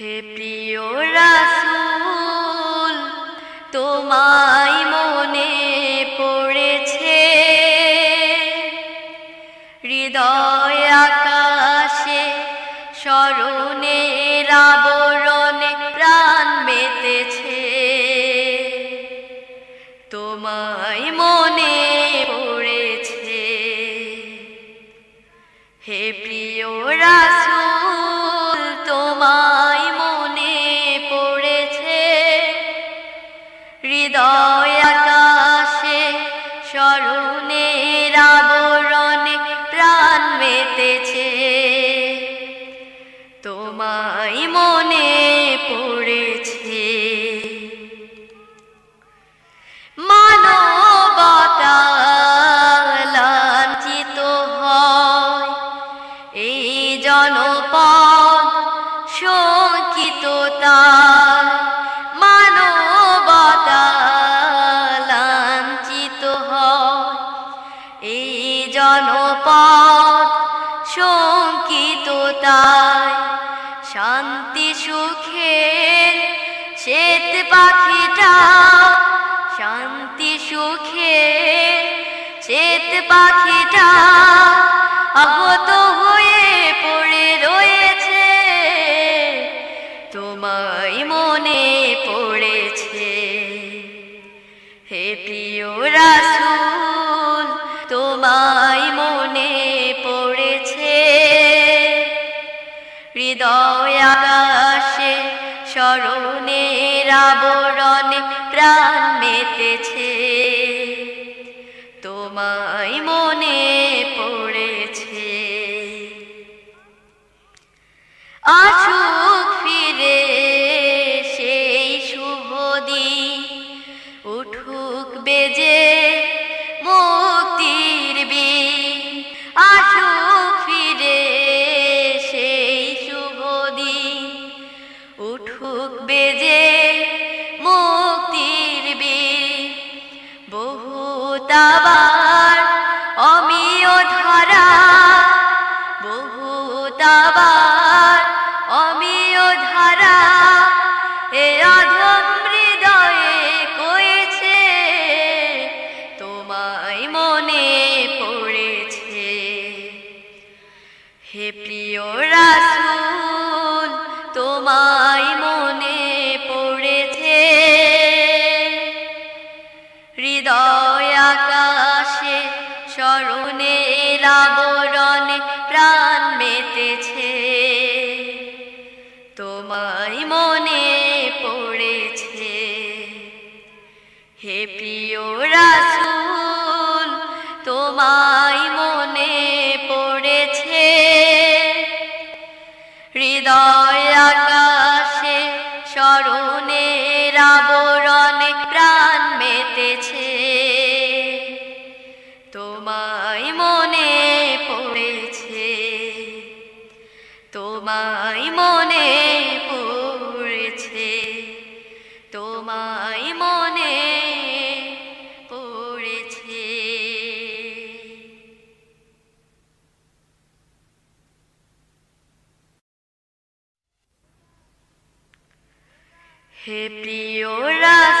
হে প্রিয় রাসূল, তোমায় মনে পড়েছে। হৃদয় আকাশে স্মরণের রাবরণে প্রাণ মেতেছে। তোমায় মনে পড়েছে হৃদয় আকাশে স্মরণের আবরণে প্রাণ মেতেছে। তোমায় মনে পড়েছে। মানবতা লাঞ্ছিত এই জনপদ শঙ্কিত তার জনপদ শঙ্কিত তাই শান্তি সুখের শ্বেত পাখিটা শান্তি সুখে শ্বেত পাখিটা আহত হৃদয় স্মরণের আবরণে প্রাণ মেতেছে। তোমায় মনে পড়েছে। আসুক ফিরে সেই শুভ দিন, উঠুক বেজে বহুতাবার অমিয় ধারা বহুতাবার। আকাশে স্মরণের আবরণে প্রাণ মেতেছে তোমায় মনে পড়েছে। হে প্রিয় তোমায় মনে পড়েছে তোমায় মনে পড়েছে তোমায় মনে পড়েছে। হে প্রিয় রাসূল